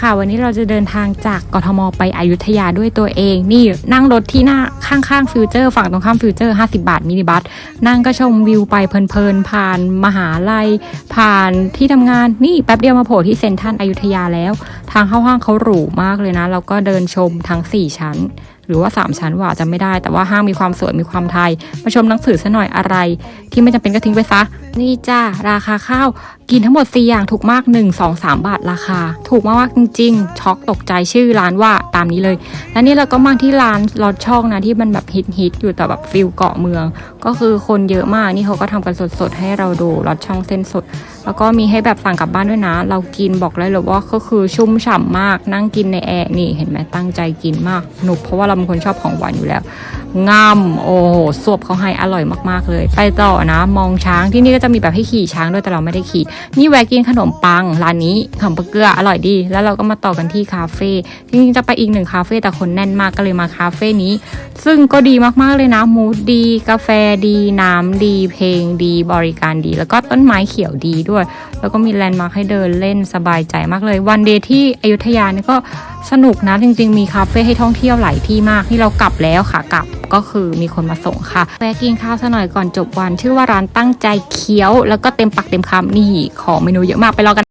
ค่ะ วันนี้เราจะเดินทางจากกทมไปอยุธยาด้วยตัวเอง นี่นั่งรถที่หน้าข้างๆฟิวเจอร์ฝั่งตรงข้ามฟิวเจอร์ 50 บาทมินิบัส นั่งก็ชมวิวไปเพลินๆ ผ่านมหาลัย ผ่านที่ทำงาน นี่แป๊บเดียวมาโผล่ที่เซ็นทรัลอยุธยาแล้ว ทางเข้าห้างเขาหรูมากเลยนะแล้วก็เดินชมทั้ง 4 ชั้นหรือว่า 3 ชั้นว่าจะไม่ได้ แต่ว่าห้างมีความสวยมีความไทย มาชมหนังสือซะหน่อยอะไร ที่ไม่จำเป็นก็ทิ้งไปซะ นี่จ้าราคาข้าว กินทั้งหมด 4 อย่างถูกมาก 1 2 3 บาทราคา ถูกมากๆจริงๆ ช็อกตกใจชื่อร้านว่าตามนี้เลย และนี่เราก็มาที่ร้านลอดช่องนะที่มันแบบฮิตฮิตๆอยู่แต่แบบฟิลเกาะเมืองก็คือคนเยอะมากนี่เขาก็ทำกันสดๆ ให้เราดูลอดช่องเส้นสด แล้วก็มีให้แบบสั่งกลับบ้านด้วยนะ เรากินบอกเลยเลยว่าก็คือชุ่มฉ่ำมากนั่งกินในแอร์นี่เห็นไหมตั้งใจกินมากหนุกเพราะว่าเราเป็นคนชอบของหวานอยู่แล้วงามโอ้โหสวบเขาให้อร่อยมากๆเลย ไปต่อนะ มองช้างที่นี่ก็จะมีแบบให้ขี่ช้างด้วยแต่เราไม่ได้ขี่ นี่แวะกินขนมปังร้านนี้ขนมปังเกลืออร่อยดี แล้วเราก็มาต่อกันที่คาเฟ่จริงๆจะไปอีกหนึ่งคาเฟ่แต่คนแน่นมากก็เลยมาคาเฟ่นี้ ซึ่งก็ดีมากๆเลยนะมูดดีกาแฟดี น้ำดีเพลงดีบริการดี แล้วก็ต้นไม้เขียวดีด้วย แล้วก็มีแลนด์มาร์คให้เดินเล่นสบายใจมากเลย วันเดย์ที่อยุธยานี่ก็สนุกนะจริง ๆ มีคาเฟ่ให้ท่องเที่ยวหลายที่มากที่เรากลับแล้วค่ะกลับก็คือมีคนมาส่งค่ะแวะกินข้าวซะหน่อยก่อนจบวัน ชื่อว่าร้านตั้งใจเคี้ยว แล้วก็เต็มปักเต็มคำนี่ของเมนูเยอะมากไปรอกัน